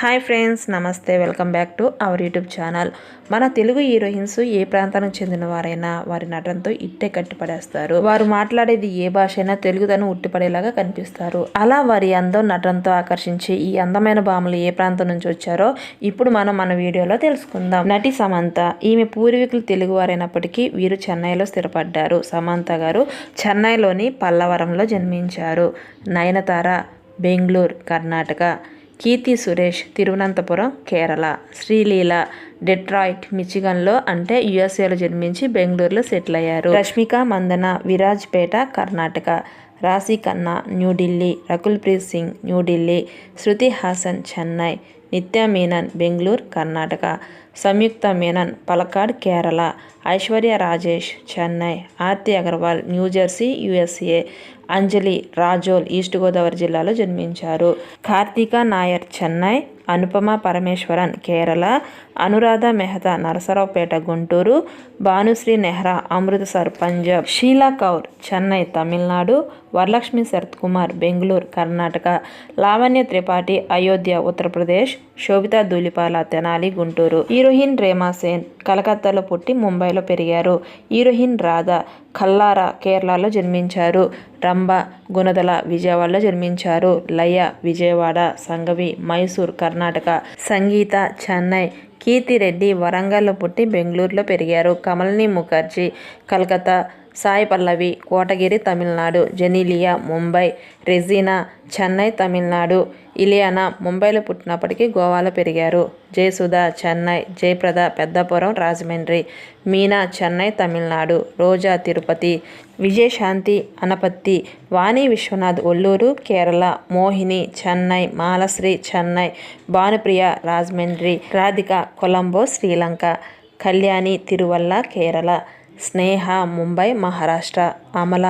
Hi friends namaste. Welcome back to our YouTube channel. మన Telugu heroines ఏ ప్రాంతానికి చెందిన వారైనా వారి నటనతో ఇట్టే కట్టిపడేస్తారు. వారు మాట్లాడేది ఏ భాష అయినా తెలుగుదనం ఉట్టిపడేలాగా కనిపిస్తారు. అలా వారి అందం నటనతో ఆకర్షించి ఈ అందమైన భామలు ఏ ప్రాంతం నుంచి వచ్చారో ఇప్పుడు మనం మన వీడియోలో తెలుసుకుందాం. నటి సమంత ఈమె పూర్వీకులు తెలుగు వారైనప్పటికీ వీరు చెన్నైలో స్థిరపడ్డారు. సమంత గారు చెన్నైలోని పల్లవరంలో జన్మించారు. నయనతార బెంగళూరు కర్ణాటక. కీర్తి సురేష్ తిరువనంతపురం కేరళ శ్రీలీల డెట్రాయిట్ మిచిగన్లో అంటే యుఎస్ఏలో జన్మించి బెంగళూరులో సెటిల్ అయ్యారు Rashmika Mandanna Virajpet Karnataka. Raashi Khanna New Delhi Rakul Preet Singh New Delhi Shruti Haasan Chennai. Nithya Menen Bengaluru Karnataka. Samyuktha Menon Palakkad Kerala. Aishwarya Rajesh Chennai. Aarti Agarwal New Jersey USA. Anjali Razole East Godavari జిల్లాలో జన్మించారు. కార్తీక నాయర్ చెన్నై. అనుపమ పరమేశ్వరన్ కేరళ అనురాధ మెహతా నరసరావుపేట గుంటూరు భానుశ్రీ నెహ్రా అమృతసర్ పంజాబ్ షీలా కౌర్ చెన్నై తమిళనాడు వరలక్ష్మి శరత్ కుమార్ బెంగళూరు కర్ణాటక లావణ్య త్రిపాఠి అయోధ్య ఉత్తరప్రదేశ్ శోభితా దూలిపాల తెనాలి గుంటూరు. హీరోయిన్ రేమా సేన్ కలకత్తాలో పుట్టి ముంబైలో పెరిగారు. హీరోయిన్ రాధా కల్లారా కేరళలో జన్మించారు. రంభ గుణదల విజయవాడలో జన్మించారు. లయ విజయవాడ సంగవి మైసూర్ కర్ణాటక సంగీత చెన్నై కీర్తిరెడ్డి వరంగల్లో పుట్టి బెంగళూరులో పెరిగారు. కమల్ని ముఖర్జీ కలకత్తా సాయి పల్లవి కోటగిరి తమిళనాడు జెనీలియా ముంబై రెజీనా చెన్నై తమిళనాడు ఇలియానా ముంబైలో పుట్టినప్పటికీ గోవాలో పెరిగారు. జయసుధ చెన్నై జయప్రద పెద్దపురం రాజమండ్రి మీనా చెన్నై తమిళనాడు రోజా తిరుపతి విజయశాంతి అనపత్తి వాణి విశ్వనాథ్ ఒల్లూరు కేరళ మోహిని చెన్నై మాలశ్రీ చెన్నై భానుప్రియ రాజమండ్రి రాధిక కొలంబో శ్రీలంక కళ్యాణి తిరువల్ల కేరళ. స్నేహ ముంబై మహారాష్ట్ర అమల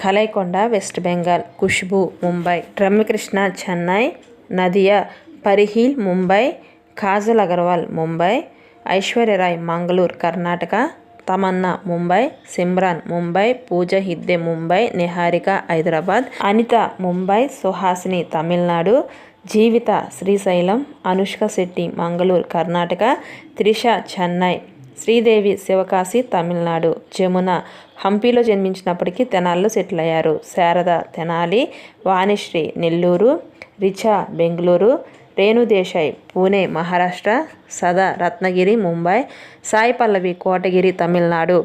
కలైకొండ వెస్ట్ బెంగాల్ ఖుష్బు ముంబై రమ్యకృష్ణ చెన్నై నదియా పరిహీల్ ముంబై కాజల్ అగర్వాల్ ముంబై ఐశ్వర్యరాయ్ మంగళూరు కర్ణాటక తమన్నా ముంబై సిమ్రాన్ ముంబై పూజ హిద్దే ముంబై నిహారిక హైదరాబాద్ అనిత ముంబై సుహాసిని తమిళనాడు జీవిత శ్రీశైలం అనుష్క శెట్టి మంగళూరు కర్ణాటక త్రిష చెన్నై శ్రీదేవి శివకాశి తమిళనాడు. జమున హంపీలో జన్మించినప్పటికీ తెనాల్లో సెటిల్ అయ్యారు శారద తెనాలి వాణిశ్రీ నెల్లూరు రిచా బెంగళూరు రేణుదేశాయ్ పూణే మహారాష్ట్ర సదా రత్నగిరి ముంబై సాయి పల్లవి కోటగిరి తమిళనాడు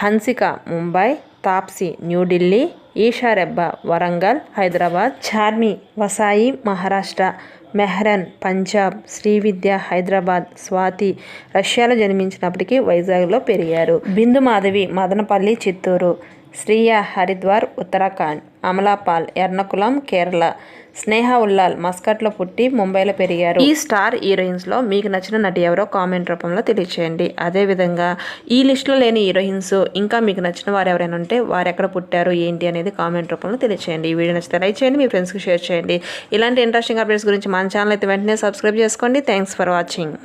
హన్సిక ముంబై తాప్సీ న్యూఢిల్లీ ఈషారెబ్బ వరంగల్ హైదరాబాద్ చార్మి వసాయి మహారాష్ట్ర మెహ్రన్ పంజాబ్ శ్రీవిద్య హైదరాబాద్ స్వాతి రష్యాలో జన్మించినప్పటికీ వైజాగ్లో పెరిగారు. బిందు మాధవి మదనపల్లి చిత్తూరు శ్రీయ హరిద్వార్ ఉత్తరాఖండ్ అమలాపాల్ ఎర్నకులం కేరళ స్నేహ ఉల్లాల్ మస్కట్లో పుట్టి ముంబైలో పెరిగారు. ఈ స్టార్ హీరోయిన్స్లో మీకు నచ్చిన నటి ఎవరో కామెంట్ రూపంలో తెలియచేయండి. అదేవిధంగా ఈ లిస్టులో లేని హీరోయిన్స్ ఇంకా మీకు నచ్చిన వారు ఎవరైనా ఉంటే వారు ఎక్కడ పుట్టారు ఏంటి అనేది కామెంట్ రూపంలో తెలియచేయండి. ఈ వీడియో నచ్చితే లైక్ చేయండి మీ ఫ్రెండ్స్కి షేర్ చేయండి. ఇలాంటి ఇంట్రెస్టింగ్ అప్డేట్స్ గురించి మన ఛానల్ అయితే వెంటనే సబ్స్క్రైబ్ చేసుకోండి. Thanks for watching.